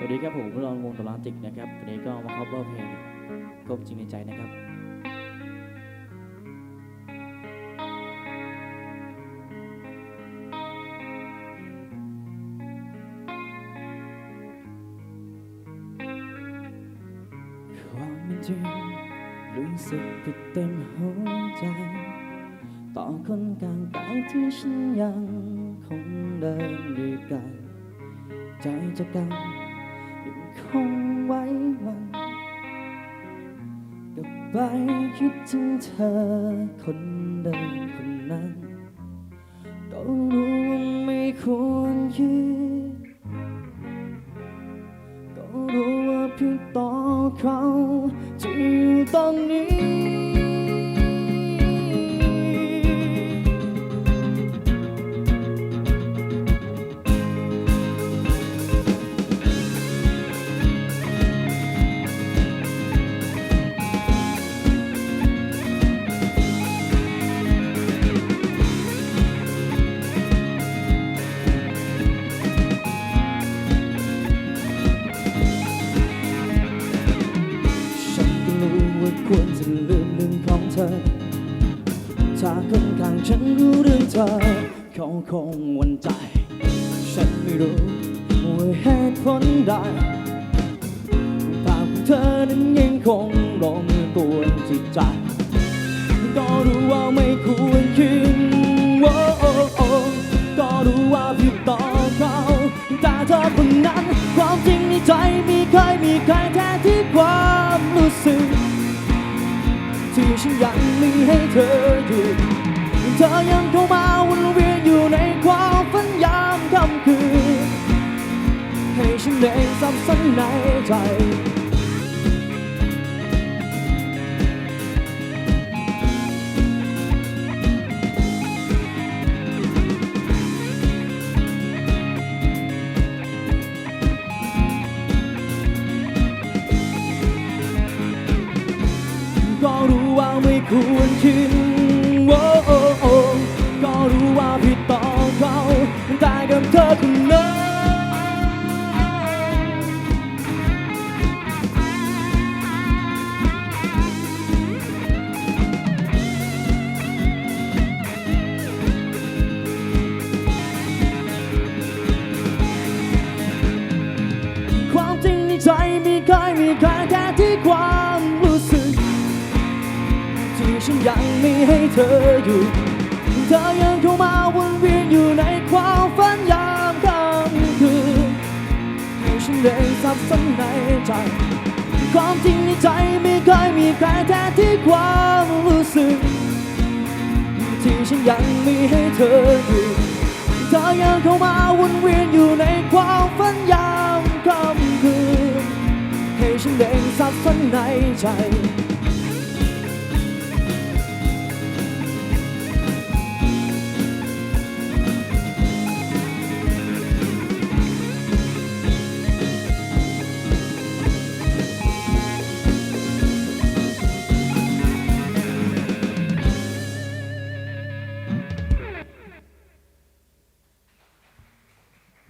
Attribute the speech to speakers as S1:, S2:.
S1: สวัสดีครับผมรอนวงตลาติกนะครับวันนี้ก็มา cover เพลงกบจริงในใจนะครับความเป็นจริงรู้สึกผิดเต็มหัวใจ ต่อคนกลางกายที่ฉันยังคงเดินด้วยกัน ใจจะกันยัง คงไว้วันกลับไปคิดถึงเธอคนเดิมคนนั้นก็รู้ว่าไม่ควรยืดก็รู้ว่าผิดต่อเขาที่อยู่ตรงนี้ ควรจะลืมเรื่องของเธอ ถ้าคนข้างฉันรู้เรื่องเธอเขาคงวันใจ ฉันไม่รู้ว่าเหตุผลใดภาพของเธอนั้นยังคงรอมือกวนจิตใจก็รู้ว่าไม่ควรคืนโอ้โอ้โอ้ก็รู้ว่าผิดต่อเขาแต่เธอคนนั้น ความจริงในใจมีใครมีใครแท้ที่ความรู้สึก ที่ฉันยังมีให้เธออยู่ เธอยังเข้ามาวนเวียนอยู่ในความฝันยามค่ำคืน ให้ฉันได้สับสนในใจ ควรคิดโอ้โอ้โอ้ก็รู้ว่าผิดต่อเขาแต่กับเธอคนนั้นความจริงในใจมีใครมีใครแท้ที่ความ ฉันยังมีให้เธออยู่ เธอยังเข้ามาวนเวียนอยู่ในความฝันยามค่ำคืนให้ฉันได้สับสนในใจ ความจริงในใจไมีใครมีใครแท้ที่ความรู้สึก ที่ฉันยังมีให้เธออยู่ เธอยังเข้ามาวนเวียนอยู่ในความฝันยามค่ำคืนให้ฉันได้สับสนในใจ